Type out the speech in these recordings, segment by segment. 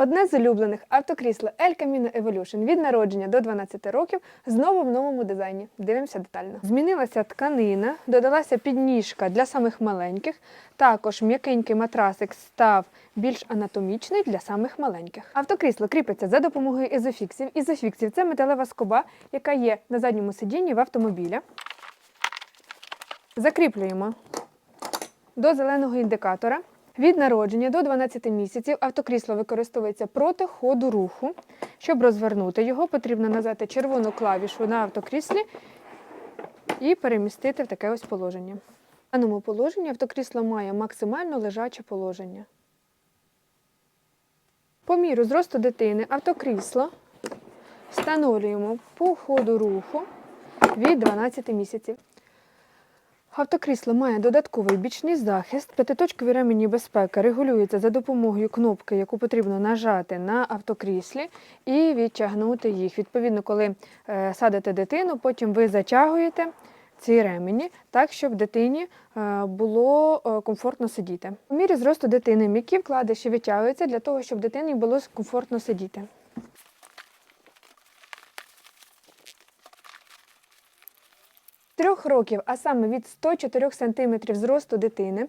Одне з улюблених автокрісло El Camino Evolution від народження до 12 років знову в новому дизайні. Дивимося детально. Змінилася тканина, додалася підніжка для самих маленьких. Також м'якенький матрасик став більш анатомічний для самих маленьких. Автокрісло кріпиться за допомогою ізофіксів. Ізофіксів це металева скоба, яка є на задньому сидінні в автомобіля. Закріплюємо до зеленого індикатора. Від народження до 12 місяців автокрісло використовується проти ходу руху. Щоб розвернути його, потрібно нажати червону клавішу на автокріслі і перемістити в таке ось положення. В даному положенні автокрісло має максимально лежаче положення. По міру зросту дитини автокрісло встановлюємо по ходу руху від 12 місяців. Автокрісло має додатковий бічний захист. П'ятиточкові ремені безпеки регулюються за допомогою кнопки, яку потрібно нажати на автокріслі і відтягнути їх. Відповідно, коли е, садите дитину, потім ви затягуєте ці ремені так, щоб дитині е, було е, комфортно сидіти. У мірі зросту дитини м'які вкладиші витягуються для того, щоб дитині було комфортно сидіти. Трьох років, а саме від 104 см зросту дитини,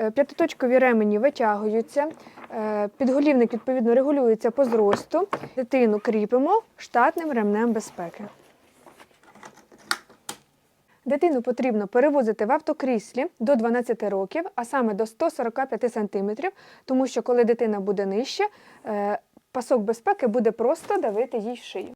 е, п'ятиточкові ремені витягуються, е, підголівник відповідно регулюється по зросту. Дитину кріпимо штатним ремнем безпеки. Дитину потрібно перевозити в автокріслі до 12 років, а саме до 145 см, тому що коли дитина буде нижче, е, пасок безпеки буде просто давити їй шию.